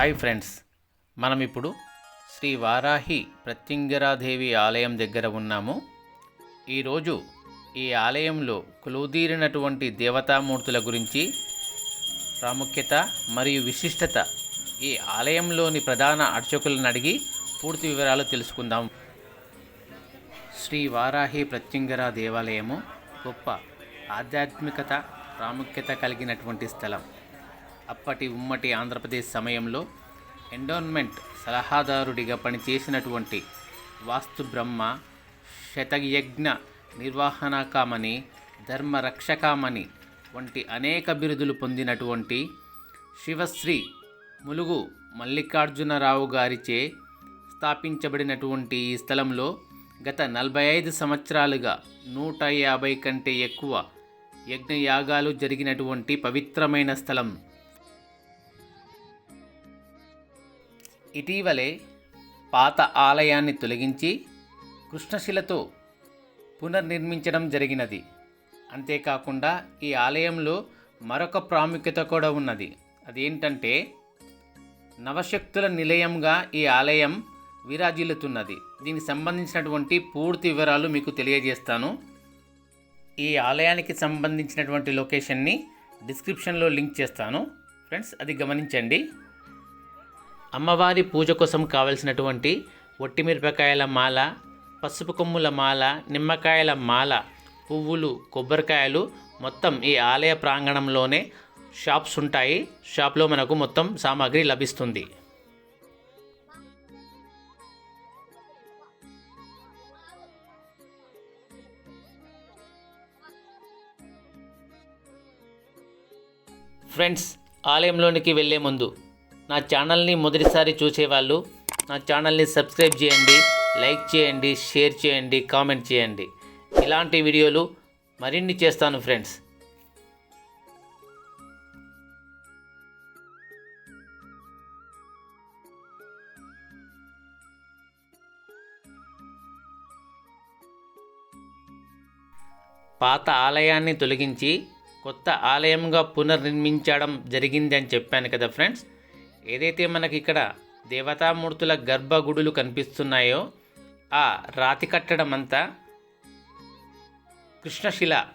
Hi friends మనం ఇప్పుడు శ్రీ వారాహి ప్రత్యంగరాదేవి ఆలయం దగ్గర ఉన్నాము. ఈరోజు ఈ ఆలయంలో కొలువుదీరినటువంటి దేవతామూర్తుల గురించి ప్రాముఖ్యత మరియు విశిష్టత ఈ ఆలయంలోని ప్రధాన అర్చకులను అడిగి పూర్తి వివరాలు తెలుసుకుందాం. శ్రీ వారాహి ప్రత్యంగర దేవాలయము గొప్ప ఆధ్యాత్మికత ప్రాముఖ్యత కలిగినటువంటి స్థలం. అప్పటి ఉమ్మటి ఆంధ్రప్రదేశ్ సమయంలో ఎండోన్మెంట్ సలహాదారుడిగా పనిచేసినటువంటి వాస్తు బ్రహ్మ శతయజ్ఞ నిర్వహణకామని ధర్మరక్షకామని వంటి అనేక బిరుదులు పొందినటువంటి శివశ్రీ ములుగు మల్లికార్జునరావు గారిచే స్థాపించబడినటువంటి ఈ స్థలంలో గత నలభై ఐదు సంవత్సరాలుగా నూట యాభై కంటే ఎక్కువ యజ్ఞయాగాలు జరిగినటువంటి పవిత్రమైన స్థలం. ఇటీవలే పాత ఆలయాన్ని తొలగించి కృష్ణశిలతో పునర్నిర్మించడం జరిగినది. అంతేకాకుండా ఈ ఆలయంలో మరొక ప్రాముఖ్యత కూడా ఉన్నది. అదేంటంటే నవశక్తుల నిలయంగా ఈ ఆలయం విరాజిల్లుతున్నది. దీనికి సంబంధించినటువంటి పూర్తి వివరాలు మీకు తెలియజేస్తాను. ఈ ఆలయానికి సంబంధించినటువంటి లొకేషన్ని డిస్క్రిప్షన్లో లింక్ చేస్తాను. ఫ్రెండ్స్ అది గమనించండి. అమ్మవారి పూజ కోసం కావలసినటువంటి ఒట్టిమిరపకాయల మాల పసుపు కొమ్ముల మాల నిమ్మకాయల మాల పువ్వులు కొబ్బరికాయలు మొత్తం ఈ ఆలయ ప్రాంగణంలోనే షాప్స్ ఉంటాయి. షాప్లో మనకు మొత్తం సామాగ్రి లభిస్తుంది. ఫ్రెండ్స్ ఆలయంలోనికి వెళ్ళే ముందు నా ఛానల్ని మొదటిసారి చూసేవాళ్ళు నా ఛానల్ని సబ్స్క్రైబ్ చేయండి లైక్ చేయండి షేర్ చేయండి కామెంట్ చేయండి. ఇలాంటి వీడియోలు మరిన్ని చేస్తాను ఫ్రెండ్స్. పాత ఆలయాన్ని తొలగించి కొత్త ఆలయంగా పునర్నిర్మించడం జరిగింది అని చెప్పాను కదా ఫ్రెండ్స్. ఏదైతే మనకి ఇక్కడ దేవతామూర్తుల గర్భగుడులు కనిపిస్తున్నాయో ఆ రాతి కట్టడం అంతా కృష్ణశిల.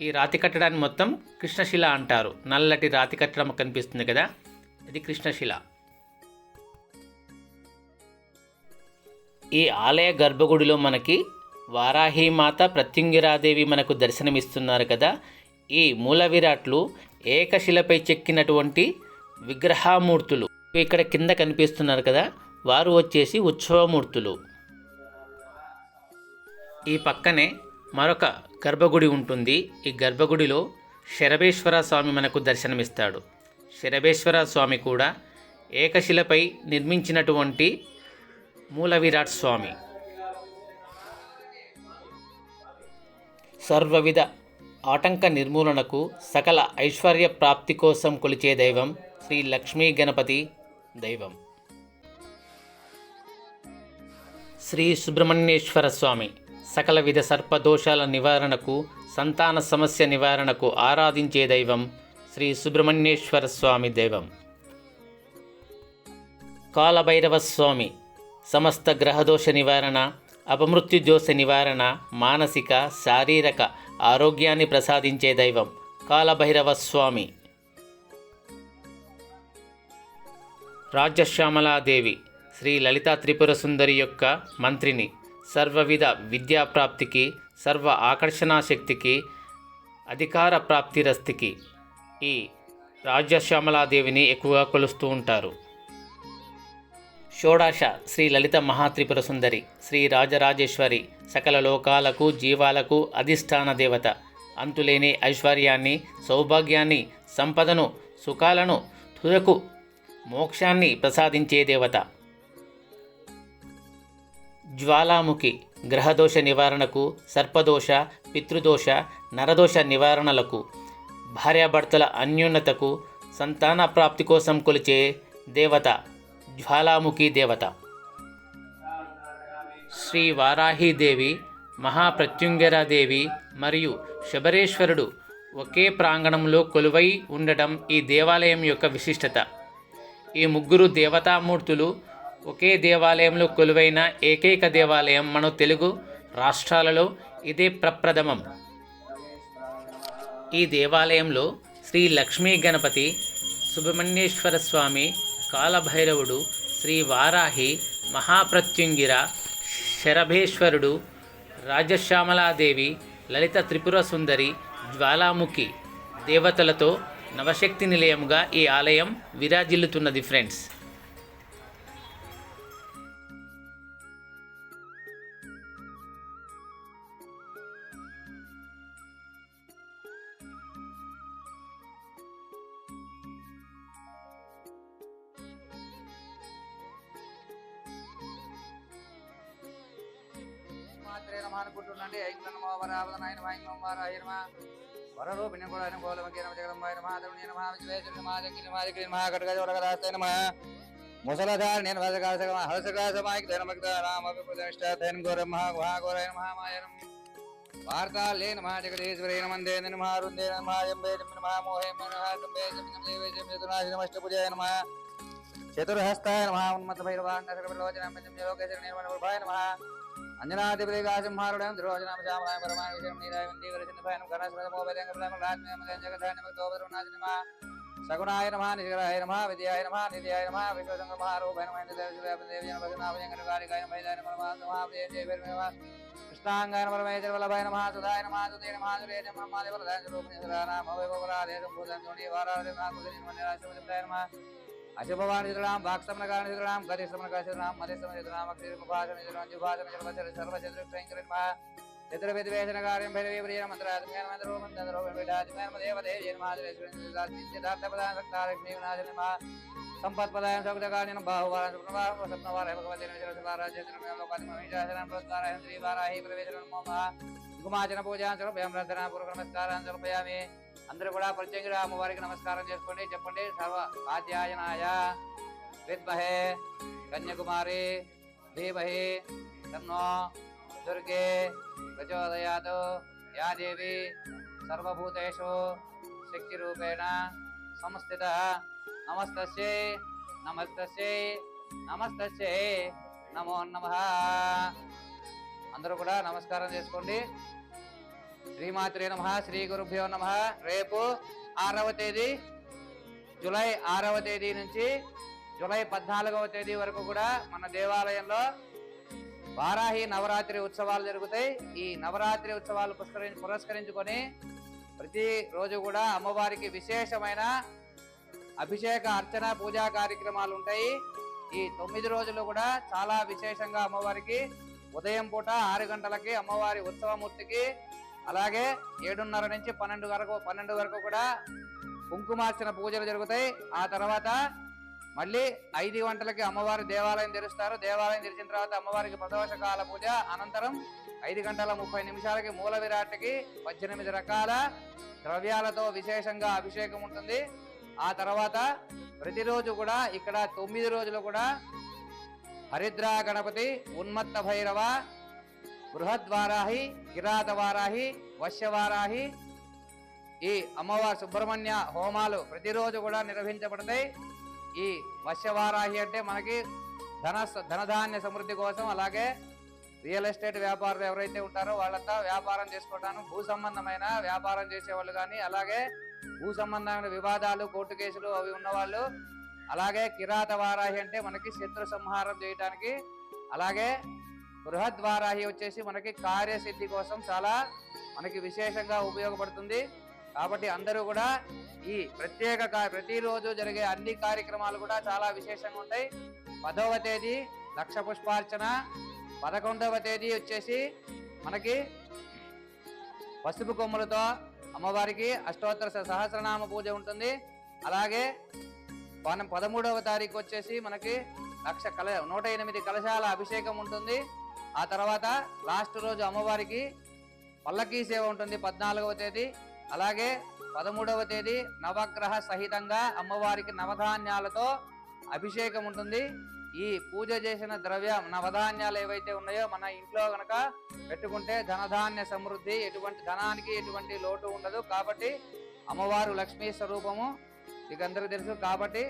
ఈ రాతి కట్టడాన్ని మొత్తం కృష్ణశిల అంటారు. నల్లటి రాతి కట్టడం కనిపిస్తుంది కదా ఇది కృష్ణశిల. ఈ ఆలయ గర్భగుడిలో మనకి వారాహిమాత ప్రత్యుంగిరాదేవి మనకు దర్శనమిస్తున్నారు కదా. ఈ మూల విరాట్లు ఏకశిలపై చెక్కినటువంటి విగ్రహమూర్తులు. ఇక్కడ కింద కనిపిస్తున్నారు కదా వారు వచ్చేసి ఉత్సవమూర్తులు. ఈ పక్కనే మరొక గర్భగుడి ఉంటుంది. ఈ గర్భగుడిలో శరభేశ్వర స్వామి మనకు దర్శనమిస్తాడు. శరభేశ్వర స్వామి కూడా ఏకశిలపై నిర్మించినటువంటి మూల విరాట్ స్వామి. సర్వవిధ ఆటంక నిర్మూలనకు సకల ఐశ్వర్య ప్రాప్తి కోసం కొలిచే దైవం శ్రీ లక్ష్మీ గణపతి దైవం. శ్రీ సుబ్రహ్మణ్యేశ్వర స్వామి సకల విధ సర్పదోషాల నివారణకు సంతాన సమస్య నివారణకు ఆరాధించే దైవం శ్రీ సుబ్రహ్మణ్యేశ్వర స్వామి దైవం. కాలభైరవ స్వామి సమస్త గ్రహదోష నివారణ అపమృత్యుదోష నివారణ మానసిక శారీరక ఆరోగ్యాన్ని ప్రసాదించే దైవం కాలభైరవ స్వామి. రాజ్యశ్యామలాదేవి శ్రీ లలితా త్రిపుర సుందరి యొక్క మంత్రిని సర్వవిధ విద్యాప్రాప్తికి సర్వ ఆకర్షణా శక్తికి అధికార ప్రాప్తిరస్తికి ఈ రాజ్యశ్యామలాదేవిని ఎక్కువగా కొలుస్తూ ఉంటారు. షోడాశ శ్రీ లలిత మహాత్రిపుర సుందరి శ్రీ రాజరాజేశ్వరి సకల లోకాలకు జీవాలకు అధిష్టాన దేవత. అంతులేని ఐశ్వర్యాన్ని సౌభాగ్యాన్ని సంపదను సుఖాలను తుదకు మోక్షాన్ని ప్రసాదించే దేవత. జ్వాలాముఖి గ్రహదోష నివారణకు సర్పదోష పితృదోష నరదోష నివారణలకు భార్యాభర్తల అన్యోన్యతకు సంతాన ప్రాప్తి కోసం కొలిచే దేవత జ్వాలాముఖి దేవత. శ్రీ వారాహీదేవి మహాప్రత్యుంగరాదేవి మరియు శబరేశ్వరుడు ఒకే ప్రాంగణంలో కొలువై ఉండటం ఈ దేవాలయం యొక్క విశిష్టత. ఈ ముగ్గురు దేవతామూర్తులు ఒకే దేవాలయంలో కొలువైన ఏకైక దేవాలయం మన తెలుగు రాష్ట్రాలలో ఇదే ప్రప్రథమం. ఈ దేవాలయంలో శ్రీ లక్ష్మీ గణపతి సుబ్రహ్మణ్యేశ్వర స్వామి కాలభైరవుడు శ్రీ వారాహి మహాప్రత్యుంగిర శరభేశ్వరుడు రాజశ్యామలాదేవి లలిత త్రిపుర సుందరి జ్వాలాముఖి దేవతలతో నవశక్తి నిలయంగా ఈ ఆలయం విరాజిల్లుతున్నది ఫ్రెండ్స్ మాత్రే నమ అనుకుంటుండండి ఐక్ల నమ వరావదనాయ నమ ఐక్లం వారాయ నమ వరరూపిణి కూడా ఆయన గోలమకి నమ జగదంబాయ నమ ఆదరుణ్య నమ విశ్వేశ్వరి నమ జగ్గి నమ. జగ్గి నమ కటగజ వరగదాస్తాయ నమ ముసలధార నేను వసగాస హలసగాసమాయిక ధనమగ్ధ రామ ప్రతిష్ట ధైన గౌర మహా మహాగౌరాయ నమ మాయనం వార్తాలే నమ జగదీశ్వరే నమందే నమ అరుందే నమ ఎంబే నమ మోహే నమ తంబే జమినం దేవే జమితునాశ నమష్టపుజాయ నమ చతుర్హస్తాయ నమ ఉన్మత భైరవాంగ లోకేశ్వర నిర్మణ నమ. నిజగరాయ నమ విద్యాయ నమ నిత్యాయ నమ విశ్వసంగమహారూపాయ నమ దేవదేవ్యనభజనాభయంకరకారికాయ మైదాయ నమ నమ కృష్ణాంగాయ నమ పరమేశ్వర వల్లభాయ నమ సుధాయ నమ సుదే నమ సురే నమ మాదేవరదాయ రూపిణి సదానామ వైభవరాదేశం భూతం జోడి వారాదే నమ కుదిరి నమ నిరాశ నమ అశుభవాణి చిత్రనాం వాక్సమనకాని చిత్రనాం గతి సమనకా చిత్రనాం మధ్య సమన చిత్రనాం అక్షర ముఖాసన చిత్రనాం జుభాసన జలవచర సర్వచంద్ర అందరూ కూడా ప్రత్యేకంగా అమ్మవారికి నమస్కారం చేసుకోండి. చెప్పండి. సర్వ ఆధ్యాయనాయ విద్మహే కన్యాకుమారి ధీమహి తన్నో దుర్గే ప్రచోదయాత్. యాదేవి సర్వభూతేషు శక్తి రూపేణ సంస్థిత నమస్తస్యై నమస్తే నమస్తస్యై నమో నమ. అందరూ కూడా నమస్కారం చేసుకోండి. శ్రీమాత్రే నమ శ్రీ గురుభ్యో నమ. రేపు ఆరవ తేదీ జూలై ఆరవ తేదీ నుంచి జూలై పద్నాలుగవ తేదీ వరకు కూడా మన దేవాలయంలో వారాహి నవరాత్రి ఉత్సవాలు జరుగుతాయి. ఈ నవరాత్రి ఉత్సవాలు పురస్కరి పురస్కరించుకొని ప్రతి రోజు కూడా అమ్మవారికి విశేషమైన అభిషేక అర్చన పూజా కార్యక్రమాలు ఉంటాయి. ఈ తొమ్మిది రోజులు కూడా చాలా విశేషంగా అమ్మవారికి ఉదయం పూట ఆరు గంటలకి అమ్మవారి ఉత్సవమూర్తికి అలాగే ఏడున్నర నుంచి పన్నెండు వరకు పన్నెండు వరకు కూడా కుంకుమార్చన పూజలు జరుగుతాయి. ఆ తర్వాత మళ్ళీ ఐదు గంటలకి అమ్మవారి దేవాలయం తెరుస్తారు. దేవాలయం తెరిచిన తర్వాత అమ్మవారికి ప్రదోషకాల పూజ. అనంతరం ఐదు గంటల ముప్పై నిమిషాలకి మూల విరాట్కి పద్దెనిమిది రకాల ద్రవ్యాలతో విశేషంగా అభిషేకం ఉంటుంది. ఆ తర్వాత ప్రతిరోజు కూడా ఇక్కడ తొమ్మిది రోజులు కూడా హరిద్రా గణపతి ఉన్మత్త భైరవ బృహద్వారాహి కిరాతవారాహి వశ్యవారాహి. ఈ అమ్మవారి సుబ్రహ్మణ్య హోమాలు ప్రతిరోజు కూడా నిర్వహించబడతాయి. ఈ వశ్యవారాహి అంటే మనకి ధన ధనధాన్య సమృద్ధి కోసం అలాగే రియల్ ఎస్టేట్ వ్యాపారులు ఎవరైతే ఉంటారో వాళ్ళంతా వ్యాపారం చేసుకోవటాను భూ సంబంధమైన వ్యాపారం చేసేవాళ్ళు కానీ అలాగే భూ సంబంధమైన వివాదాలు కోర్టు కేసులు అవి ఉన్నవాళ్ళు అలాగే కిరాత వారాహి అంటే మనకి శత్రు సంహారం చేయటానికి అలాగే బృహద్వారాహి వచ్చేసి మనకి కార్యసిద్ధి కోసం చాలా మనకి విశేషంగా ఉపయోగపడుతుంది. కాబట్టి అందరూ కూడా ఈ ప్రత్యేక ప్రతిరోజు జరిగే అన్ని కార్యక్రమాలు కూడా చాలా విశేషంగా ఉంటాయి. పదవ తేదీ లక్ష పుష్పార్చన. పదకొండవ తేదీ వచ్చేసి మనకి పసుపు కొమ్ములతో అమ్మవారికి అష్టోత్తర సహస్రనామ పూజ ఉంటుంది. అలాగే మనం పదమూడవ తారీఖు వచ్చేసి మనకి లక్ష కల నూట ఎనిమిది కలశాల అభిషేకం ఉంటుంది. ఆ తర్వాత లాస్ట్ రోజు అమ్మవారికి పల్లకీ సేవ ఉంటుంది పద్నాలుగవ తేదీ. అలాగే పదమూడవ తేదీ నవగ్రహ సహితంగా అమ్మవారికి నవధాన్యాలతో అభిషేకం ఉంటుంది. ఈ పూజ చేసిన ద్రవ్యం నవధాన్యాలు ఏవైతే ఉన్నాయో మన ఇంట్లో గనక పెట్టుకుంటే ధనధాన్య సమృద్ధి ఎటువంటి ధనానికి ఎటువంటి లోటు ఉండదు. కాబట్టి అమ్మవారు లక్ష్మీ స్వరూపము. మీకు అందరికీ తెలుసు కాబట్టి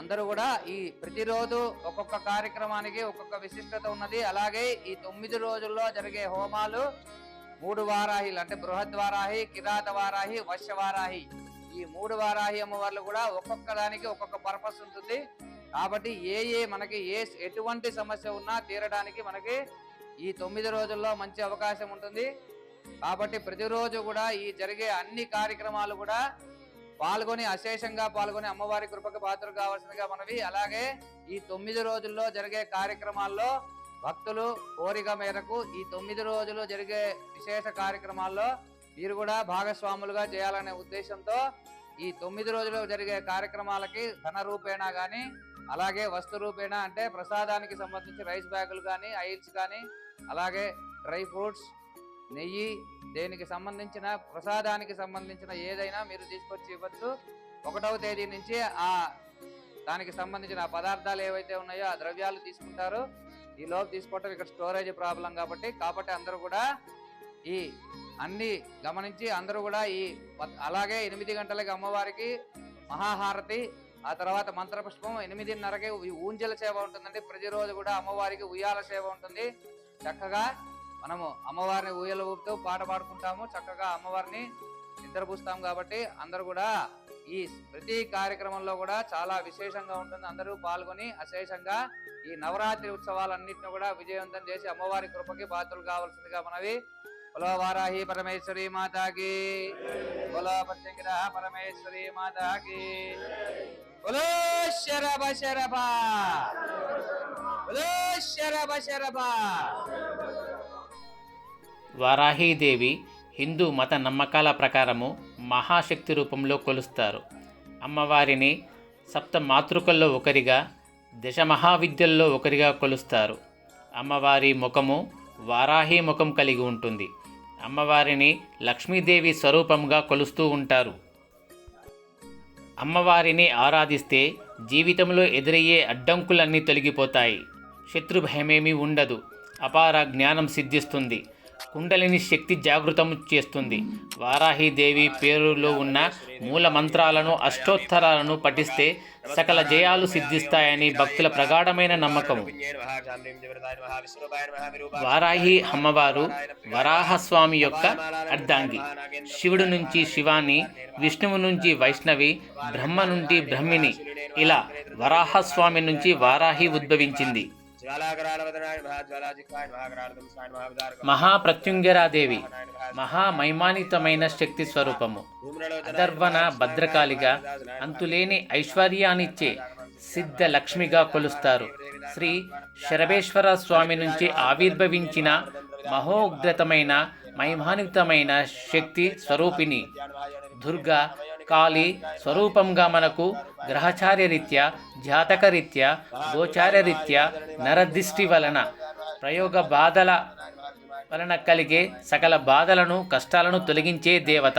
అందరూ కూడా ఈ ప్రతిరోజు ఒక్కొక్క కార్యక్రమానికి ఒక్కొక్క విశిష్టత ఉన్నది. అలాగే ఈ తొమ్మిది రోజుల్లో జరిగే హోమాలు మూడు వారాహిలు అంటే బృహద్ వారాహి కిరాత వారాహి వశ్యవారాహి ఈ మూడు వారాహి అమ్మవార్లు కూడా ఒక్కొక్క దానికి ఒక్కొక్క పర్పస్ ఉంటుంది. కాబట్టి ఏ ఏ మనకి ఏ ఎటువంటి సమస్య ఉన్నా తీరడానికి మనకి ఈ తొమ్మిది రోజుల్లో మంచి అవకాశం ఉంటుంది. కాబట్టి ప్రతిరోజు కూడా ఈ జరిగే అన్ని కార్యక్రమాలు కూడా పాల్గొని అశేషంగా పాల్గొని అమ్మవారి కృపకు పాత్రలు కావాల్సిందిగా మనవి. అలాగే ఈ తొమ్మిది రోజుల్లో జరిగే కార్యక్రమాల్లో భక్తులు కోరిక మేరకు ఈ తొమ్మిది రోజులు జరిగే విశేష కార్యక్రమాల్లో మీరు కూడా భాగస్వాములుగా చేయాలనే ఉద్దేశంతో ఈ తొమ్మిది రోజులు జరిగే కార్యక్రమాలకి ధన రూపేణా కానీ అలాగే వస్తు రూపేణా అంటే ప్రసాదానికి సంబంధించి రైస్ బ్యాగులు కానీ ఆయిల్స్ కానీ అలాగే డ్రై ఫ్రూట్స్ నెయ్యి దేనికి సంబంధించిన ప్రసాదానికి సంబంధించిన ఏదైనా మీరు తీసుకొచ్చి ఇవ్వచ్చు. ఒకటవ తేదీ నుంచి ఆ దానికి సంబంధించిన పదార్థాలు ఏవైతే ఉన్నాయో ఆ ద్రవ్యాలు తీసుకుంటారు. ఈ లోపు తీసుకోవటం ఇక్కడ స్టోరేజ్ ప్రాబ్లం కాబట్టి కాబట్టి అందరూ కూడా ఈ అన్ని గమనించి అందరూ కూడా ఈ ప- అలాగే ఎనిమిది గంటలకి అమ్మవారికి మహాహారతి ఆ తర్వాత మంత్రపుష్పం ఎనిమిదిన్నరకి ఊంజల సేవ ఉంటుందండి. ప్రతిరోజు కూడా అమ్మవారికి ఉయ్యాల సేవ ఉంటుంది. చక్కగా మనము అమ్మవారిని ఊయల ఊపుతూ పాట పాడుకుంటాము. చక్కగా అమ్మవారిని నిద్రపూస్తాం కాబట్టి అందరూ కూడా ఈ ప్రతి కార్యక్రమంలో కూడా చాలా విశేషంగా ఉంటుంది. అందరూ పాల్గొని అశేషంగా ఈ నవరాత్రి ఉత్సవాలన్నింటినీ కూడా విజయవంతం చేసి అమ్మవారి కృపకి పాత్రలు కావాల్సిందిగా మనవి. కుల వారాహి పరమేశ్వరి మాతాకి. కుల పచ్చంగిర పరమేశ్వరి మాతాకి. బలో శరభ శరభ. బలో శరభ శరభ. వారాహీదేవి హిందూ మత నమ్మకాల ప్రకారము మహాశక్తి రూపంలో కొలుస్తారు. అమ్మవారిని సప్త మాతృకల్లో ఒకరిగా దశ మహావిద్యల్లో ఒకరిగా కొలుస్తారు. అమ్మవారి ముఖము వారాహి ముఖం కలిగి ఉంటుంది. అమ్మవారిని లక్ష్మీదేవి స్వరూపంగా కొలుస్తూ ఉంటారు. అమ్మవారిని ఆరాధిస్తే జీవితంలో ఎదురయ్యే అడ్డంకులన్నీ తొలగిపోతాయి. శత్రు భయమేమీ ఉండదు. అపార జ్ఞానం సిద్ధిస్తుంది. కుండలిని శక్తి జాగృతం చేస్తుంది. వారాహిదేవి పేరులో ఉన్న మూల మంత్రాలను అష్టోత్తరాలను పఠిస్తే సకల జయాలు సిద్ధిస్తాయని భక్తుల ప్రగాఢమైన నమ్మకం. వారాహి అమ్మవారు వరాహస్వామి యొక్క అర్ధాంగి. శివుడు నుంచి శివాని విష్ణువు నుంచి వైష్ణవి బ్రహ్మ నుండి బ్రహ్మిణి ఇలా వరాహస్వామి నుంచి వారాహి ఉద్భవించింది. మహాప్రత్యుంగరాదేవి మహామైమానితమైన శక్తి స్వరూపము. అదర్వన భద్రకాళిగా అంతులేని ఐశ్వర్యాన్నిచ్చే సిద్ధ లక్ష్మిగా కొలుస్తారు. శ్రీ శరభేశ్వర స్వామి నుంచి ఆవిర్భవించిన మహోగ్రతమైన మహిమాన్వితమైన శక్తి స్వరూపిణి దుర్గా కాళీ స్వరూపంగా మనకు గ్రహచార్య రీత్యా జాతక రీత్యా గోచార్య రీత్యా నరదిష్టి వలన ప్రయోగ బాధల వలన కలిగే సకల బాధలను కష్టాలను తొలగించే దేవత.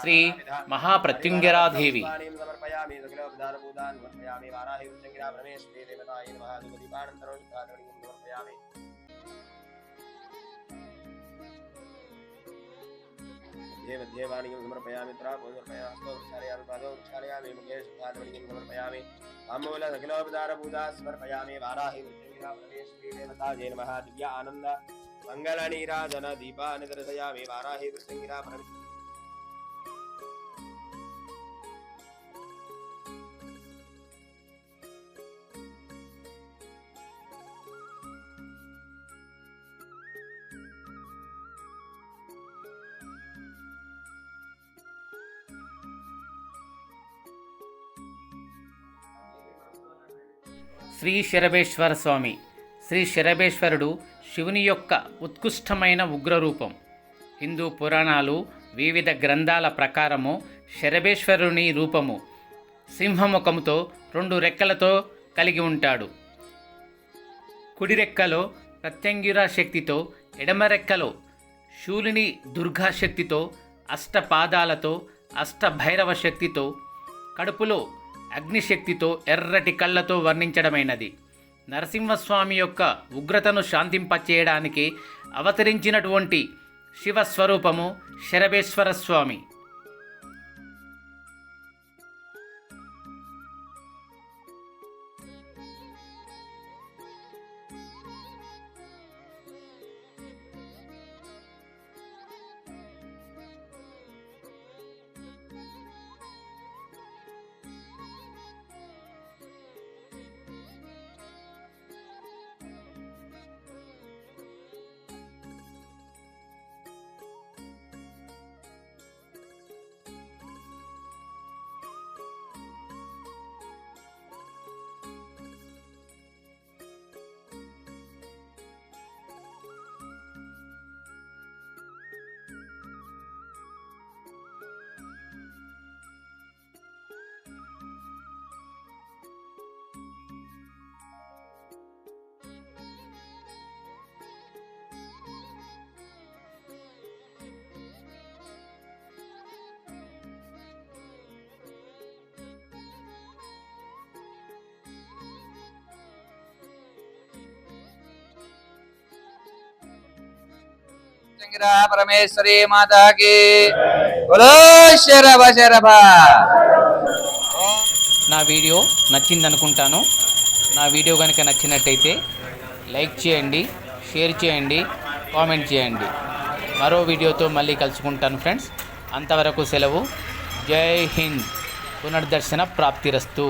శ్రీ మహాప్రత్యుంగరాదేవి. సమర్పయామి देवध्येवाणिं समर्पयामि प्रापोदर्पयास्तौ विचारयामि पादौ विचारयामि मुखेशपादमणिं समर्पयामि ताम्बूलसकलोपचारपूजा समर्पयामि वाराहि देवताजे नमः दिव्या आनन्द मङ्गलनीराजनदीपानि శ్రీ శరభేశ్వర స్వామి శ్రీ శరభేశ్వరుడు శివుని యొక్క ఉత్కృష్టమైన ఉగ్రరూపం. హిందూ పురాణాలు వివిధ గ్రంథాల ప్రకారము శరభేశ్వరుని రూపము. సింహముఖముతో రెండు రెక్కలతో కలిగి ఉంటాడు. కుడి రెక్కలో ప్రత్యంగిర శక్తితో ఎడమ రెక్కలో శూలిని దుర్గా శక్తితో అష్టపాదాలతో అష్టభైరవ శక్తితో కడుపులో అగ్నిశక్తితో ఎర్రటి కళ్ళతో వర్ణించడమైనది. నరసింహస్వామి యొక్క ఉగ్రతను శాంతింపచేయడానికి అవతరించినటువంటి శివస్వరూపము శరభేశ్వర స్వామి శంకర పరమేశ్వరి మాతాకి. శరభ శరభ. నా వీడియో నచ్చిందనుకుంటాను. నా వీడియో కనుక నచ్చినట్టయితే లైక్ చేయండి షేర్ చేయండి కామెంట్ చేయండి. మరో వీడియోతో మళ్ళీ కలుసుకుంటాను ఫ్రెండ్స్. అంతవరకు సెలవు. జై హింద్. పునర్దర్శన ప్రాప్తిరస్తు.